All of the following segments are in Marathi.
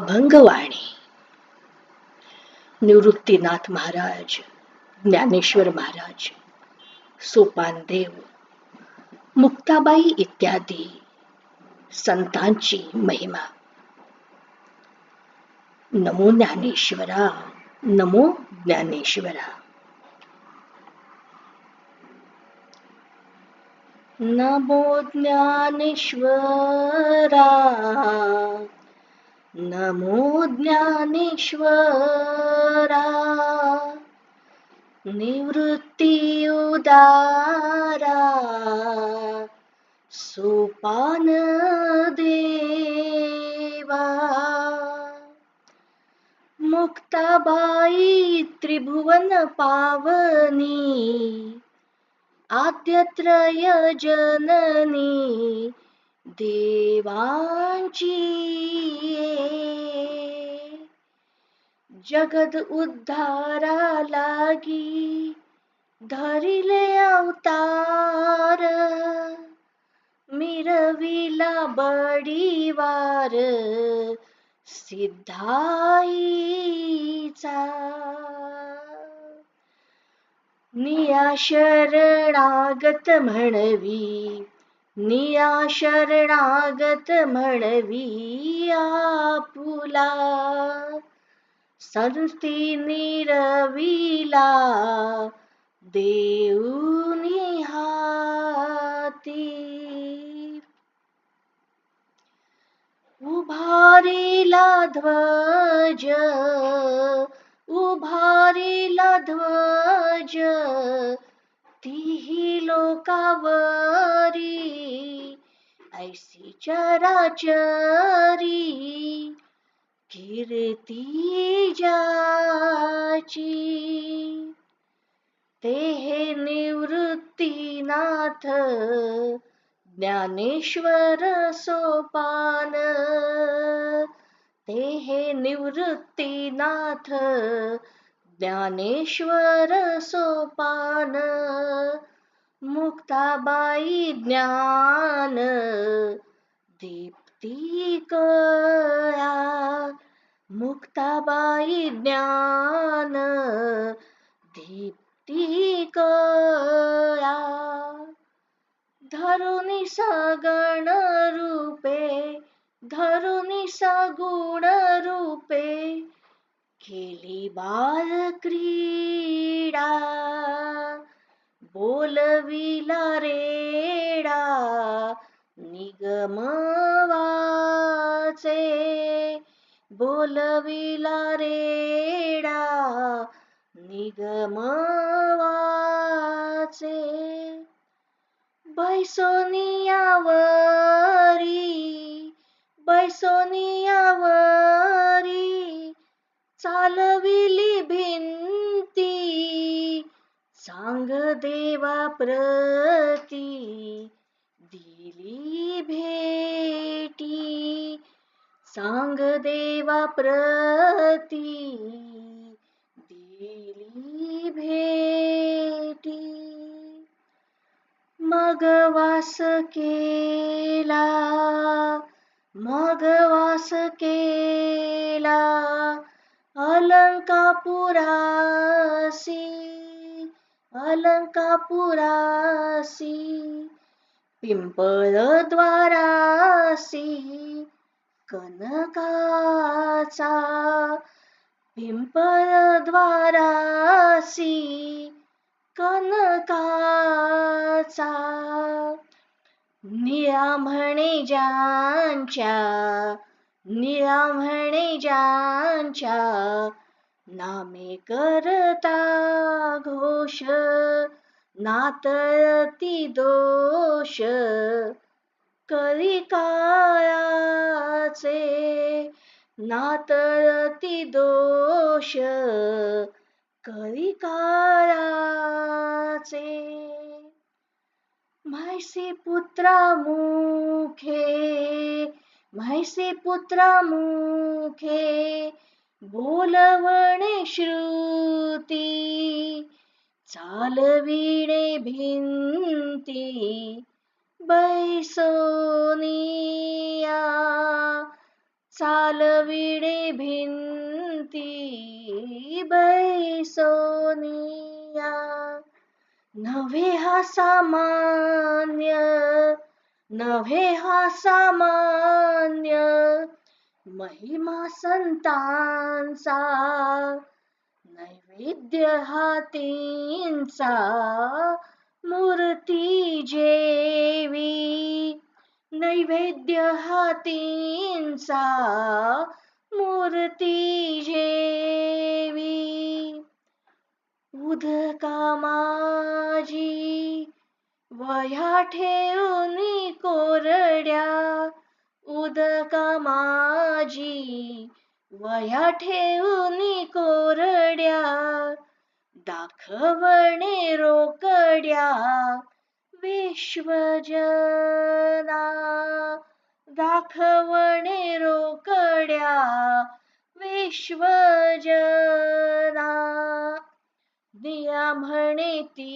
अभंगवाणी निवृत्तीनाथ महाराज ज्ञानेश्वर महाराज सोपानदेव मुक्ताबाई इत्यादी संतांची महिमा. नमो ज्ञानेश्वरा नमो ज्ञानेश्वरा. नमो ज्ञानेश्वरा. नमो ज्ञानेश्वरा। निवृत्तियुदारा सोपानदेवा। मुक्ताभाई त्रिभुवनपावनी आद्यत्रयजननी। देवांची जगद उद्धारा लागी धरिले अवतार. मिरविला बडीवार सिद्धाईचा. निया शरणागत म्हणवी निया शरणागत म्हणवी आपुला संस्ती निरविला देऊनी हाती. उभारीला ध्वज उभारीला ध्वज तीही लोकावरी ऐसी चराचरी कीर्ती जाची. ते हे निवृत्तीनाथ ज्ञानेश्वर सोपान. ते हे निवृत्तीनाथ ज्ञानेश्वर सोपान मुक्ताबाई ज्ञान दीप्ती कळा मुक्ताबाई ज्ञान दीप्ती कळा. धरुनी सगण रूपे धरुनी सगुण रूपे खेली बाल क्रीडा बोलविला रेडा निगमवाचे बोलविला रेडा निगमवाचे बैसोनियावरी बैसोनियावरी चालविली भिंती सांग देवा प्रती दिली भेटी सांग देवा प्रती दिली भेटी. मग वास केला मग वास केला अलंकापुरासी अलंकापुरासी पिंपळ द्वारासी कनकाचा पिंपळ द्वारासी कनकाचा. निळा म्हणे ज्यांच्या निळा म्हणे ज्यांच्या नामे करता घोष नातळती दोष. करी काळाचे नातळती दोष करी काळाचे म्हैसी पुत्रा मुखे म्हैसी पुत्रा मुखे बोलवणे श्रुती चालविणे भिंती बैसोनिया चालविणे भिंती बैसोनिया. नव्हे हा सामान्य नव्हे हा सामान्य महिमा संतांचा नैवेद्य हातींचा मूर्ती जेवी नैवेद्य हातींचा मूर्ती जेवी. उदका माझी वया ठेवून कोरड्या उदका माझी वया ठेवून कोरड्या दाखवणे रोकड्या विश्वजना दाखवणे रोकड्या विश्वजना. निया म्हणे ती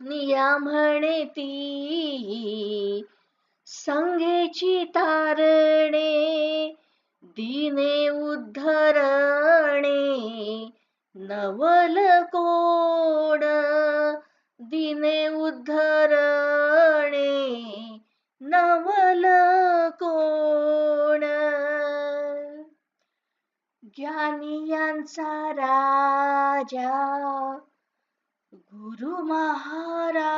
निया म्हणे ती संगेची तारणे दिने उद्धरणे नवल कोण दिने उद्धरणे नवल कोण ज्ञानियांचा राजा गुरु महाराज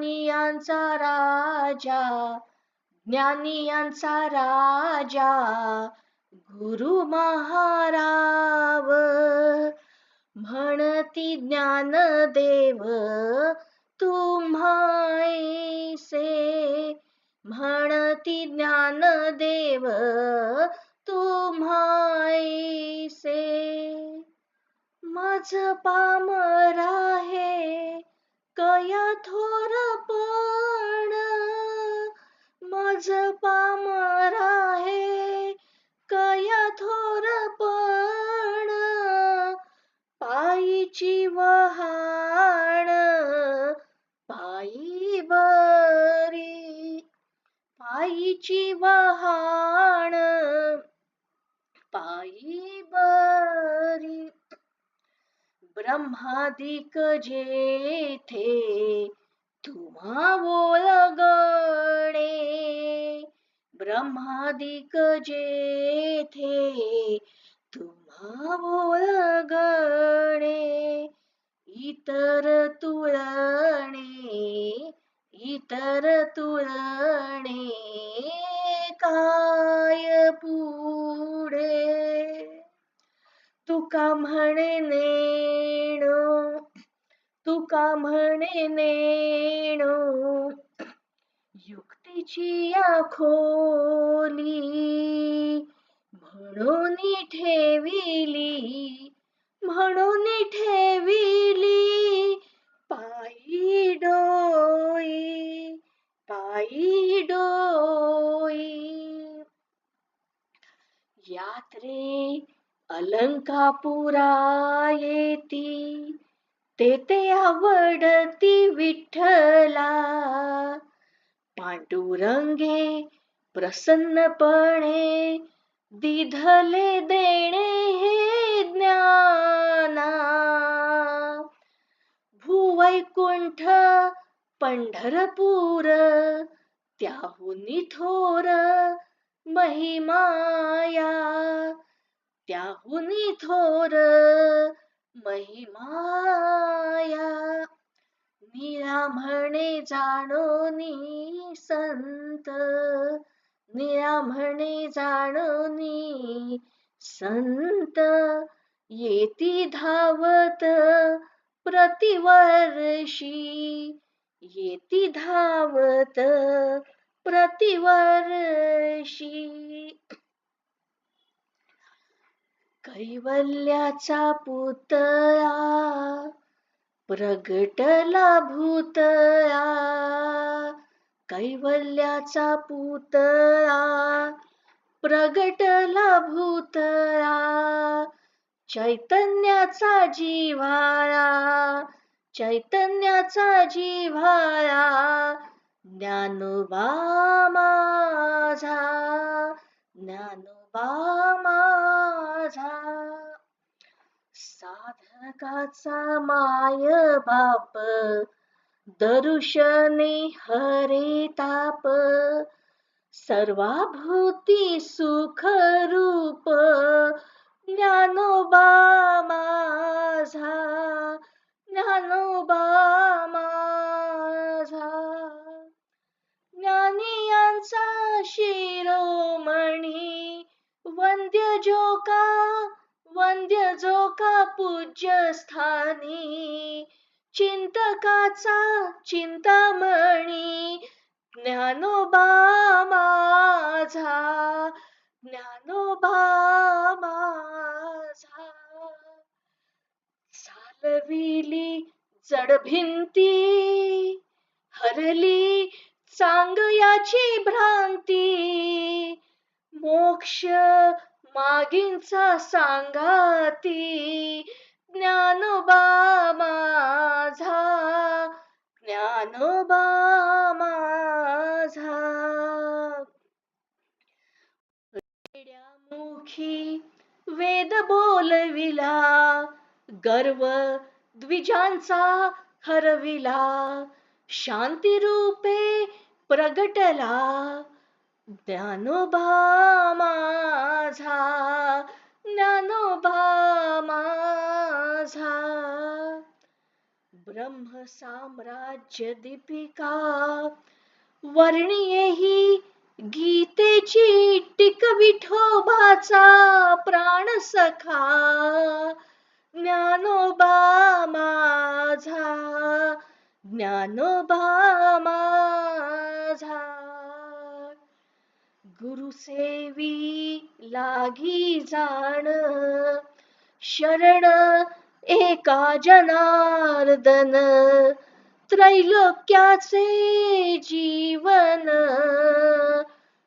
ज्ञानियांचा राजा ज्ञानियांचा राजा गुरु महाराव. म्हणती ज्ञान देव तुम्हायसे म्हणती ज्ञान देव तुम्हायसे माझ पामर आहे थोरपण माझ पामर आहे. कया थोरपण पायीची वहाण पायी बरी पायीची वहाण पायी बरी. ब्रह्मादिक जेथे तुम्हा ओळगणे ब्रह्मादिक जेथे युक्तीची या खोली म्हणून ठेविली म्हणून ठेविली. पायी डोई पायी डोई यात्रे अलंकापुरा येती तेथे आवडती विठ्ठला. पांडुरंगे प्रसन्नपणे दिधले देणे हे ज्ञाना. भूवैकुंठ पंढरपूर त्याहुनी थोर महिमाया. त्याहुनी थोर महिमाया. निळा म्हणे जाणोनी संत. निळा म्हणे जाणोनी संत. येती धावत प्रतिवर्षी. येती धावत प्रतिवर्षी. कैवल्याचा पुतळा प्रगटला भूतया कैवल्याचा पुतळा. प्रगटला भूतळा चैतन्याचा जिव्हाळा. चैतन्याचा जिव्हाळा ज्ञानोबा माझा. ज्ञानोबा माझा. साधकाचा माय बाप दरुशने हरे ताप. सर्वाभूती सुख रूप ज्ञानोबा माझा ज्ञानोबा माझा. ज्ञानियांचा शिरोमणी वंद्य जोका वंद्य जोका पूज्य स्थानी चिंतकाचा चिंतामणी ज्ञानोबा माझा ज्ञानोबा माझा. चालविली जड भिंती हरली चांगयाची भ्रांती मोक्ष मागींचा सांगाती ज्ञानोबा माझा ज्ञानोबा माझा. मुखी वेद बोलविला गर्व द्विजांचा हरविला शांती रूपे प्रगटला. ज्ञानोबा माझा ज्ञानोबा माझा. ब्रह्म साम्राज्य दीपिका वर्णीय ही गीतेची टिक विठोबाचा प्राण सखा. ज्ञानोबा माझा ज्ञानोबा माझा गुरुसेवी लागी जाण शरण एका जनार्दन त्रैलोक्याचे जीवन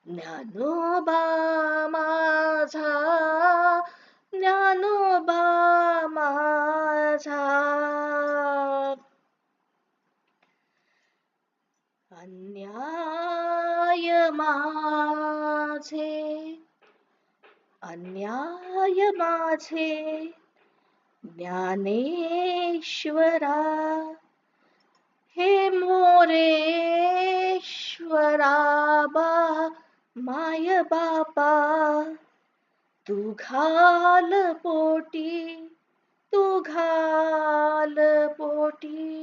ज्ञानोबा माझा ज्ञानोबा माझा. अन्याय माझे अन्याय माझे ज्ञानेश्वरा हे मोरेश्वरा बा माय बापा तू घाल पोटी तू घाल पोटी